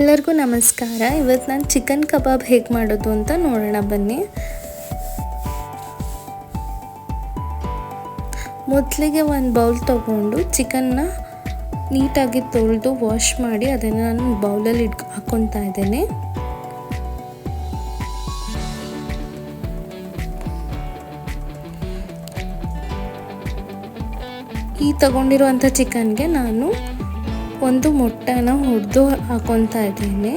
ಎಲ್ಲರಿಗೂ ನಮಸ್ಕಾರ. ಇವತ್ತು ನಾನು ಚಿಕನ್ ಕಬಾಬ್ ಹೇಗೆ ಮಾಡೋದು ಅಂತ ನೋಡೋಣ ಬನ್ನಿ. ಮೊದಲಿಗೆ ಒಂದು ಬೌಲ್ ತೊಗೊಂಡು ಚಿಕನ್ನ ನೀಟಾಗಿ ತೊಳೆದು ವಾಶ್ ಮಾಡಿ ಅದನ್ನು ನಾನು ಬೌಲಲ್ಲಿ ಇಟ್ ಹಾಕ್ಕೊತಾ ಇದ್ದೇನೆ. ಈ ತಗೊಂಡಿರುವಂಥ ಚಿಕನ್ಗೆ ನಾನು ಒಂದು ಮೊಟ್ಟೆನ ಹೊಡೆದು ಹಾಕೊತಾ ಇದ್ದೀನಿ.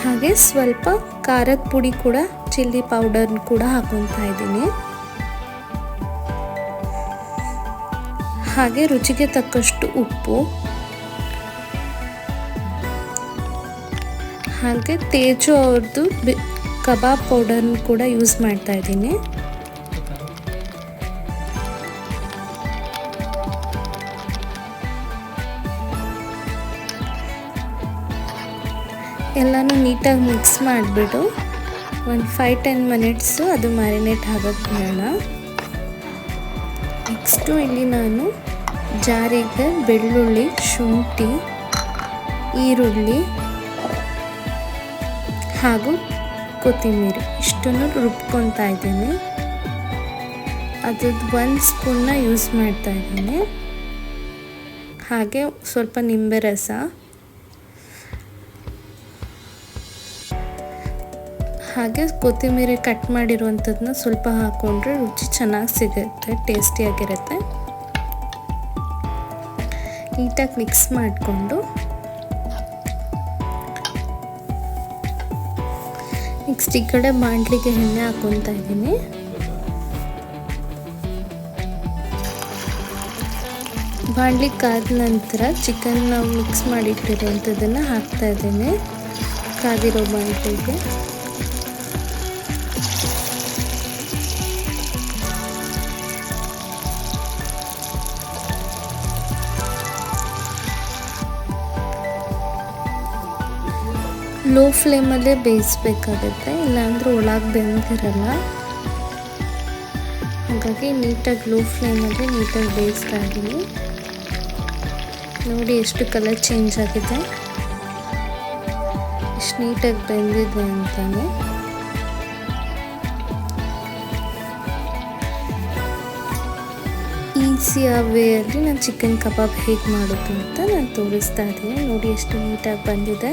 ಹಾಗೆ ಸ್ವಲ್ಪ ಖಾರದ ಪುಡಿ ಕೂಡ, ಚಿಲ್ಲಿ ಪೌಡರ್ ಕೂಡ ಹಾಕೊತಾ ಇದ್ದೀನಿ. ಹಾಗೆ ರುಚಿಗೆ ತಕ್ಕಷ್ಟು ಉಪ್ಪು. ಹಾಗೆ ತೇಜು ಅವ್ರದ್ದು ಕಬಾಬ್ ಪೌಡರ್ನ ಕೂಡ ಯೂಸ್ ಮಾಡ್ತಾ ಇದ್ದೀನಿ. ಎಲ್ಲನೂ ನೀಟಾಗಿ ಮಿಕ್ಸ್ ಮಾಡಿಬಿಟ್ಟು ಒಂದು ಫೈವ್ ಟೆನ್ ಮಿನಿಟ್ಸು ಅದು ಮ್ಯಾರಿನೇಟ್ ಆಗೋಕ್ಕೆ ಬೇಡ ನೆಕ್ಸ್ಟು ಇಲ್ಲಿ ನಾನು ಜಾರಿಗೆ ಬೆಳ್ಳುಳ್ಳಿ, ಶುಂಠಿ, ಈರುಳ್ಳಿ ಹಾಗೂ ಕೊತ್ತಂಬರಿ ಇಷ್ಟನ್ನು ರುಬ್ಕೊತಾ ಇದ್ದೀನಿ. ಅದ್ರದ್ದು ಒಂದು ಸ್ಪೂನ್ನ ಯೂಸ್ ಮಾಡ್ತಾ ಇದ್ದೀನಿ. ಹಾಗೆ ಸ್ವಲ್ಪ ನಿಂಬೆ ರಸ. ಹಾಗೆ ಕೊತ್ತಂಬರಿ ಕಟ್ ಮಾಡಿರುವಂಥದ್ದನ್ನ ಸ್ವಲ್ಪ ಹಾಕ್ಕೊಂಡ್ರೆ ರುಚಿ ಚೆನ್ನಾಗಿ ಸಿಗುತ್ತೆ ಟೇಸ್ಟಿಯಾಗಿರುತ್ತೆ ನೀಟಾಗಿ ಮಿಕ್ಸ್ ಮಾಡಿಕೊಂಡು ನೆಕ್ಸ್ಟ್ ಈ ಕಡೆ ಬಾಂಡ್ಲಿಗೆ ಎಣ್ಣೆ ಹಾಕೊತಾ ಇದ್ದೀನಿ. ಬಾಂಡ್ಲಿ ಕಾದ ನಂತರ ಚಿಕನ್ ನಾವು ಮಿಕ್ಸ್ ಮಾಡಿಟ್ಟಿರುವಂಥದ್ದನ್ನು ಹಾಕ್ತಾ ಇದ್ದೀನಿ, ಕಾದಿರೋ ಬಾಂಡ್ಲಿಗೆ. ಲೋ ಫ್ಲೇಮಲ್ಲೇ ಬೇಯಿಸ್ಬೇಕಾಗುತ್ತೆ, ಇಲ್ಲಾಂದರೆ ಒಳಗೆ ಬೆಂದಿರಲ್ಲ. ಹಾಗಾಗಿ ನೀಟಾಗಿ ಲೋ ಫ್ಲೇಮಲ್ಲಿ ನೀಟಾಗಿ ಬೇಯಿಸ್ತಾ ಇದ್ದೀನಿ. ನೋಡಿ ಎಷ್ಟು ಕಲರ್ ಚೇಂಜ್ ಆಗಿದೆ. ಎಷ್ಟು ನೀಟಾಗಿ ಬೆಂದಿದೆ ಅಂತಾನೆ. ಈಸಿಯ ವೇಯಲ್ಲಿ ನಾನು ಚಿಕನ್ ಕಬಾಬ್ ಹೇಗೆ ಮಾಡೋದು ಅಂತ ನಾನು ತೋರಿಸ್ತಾ ಇದ್ದೀನಿ. ನೋಡಿ ಎಷ್ಟು ನೀಟಾಗಿ ಬಂದಿದೆ.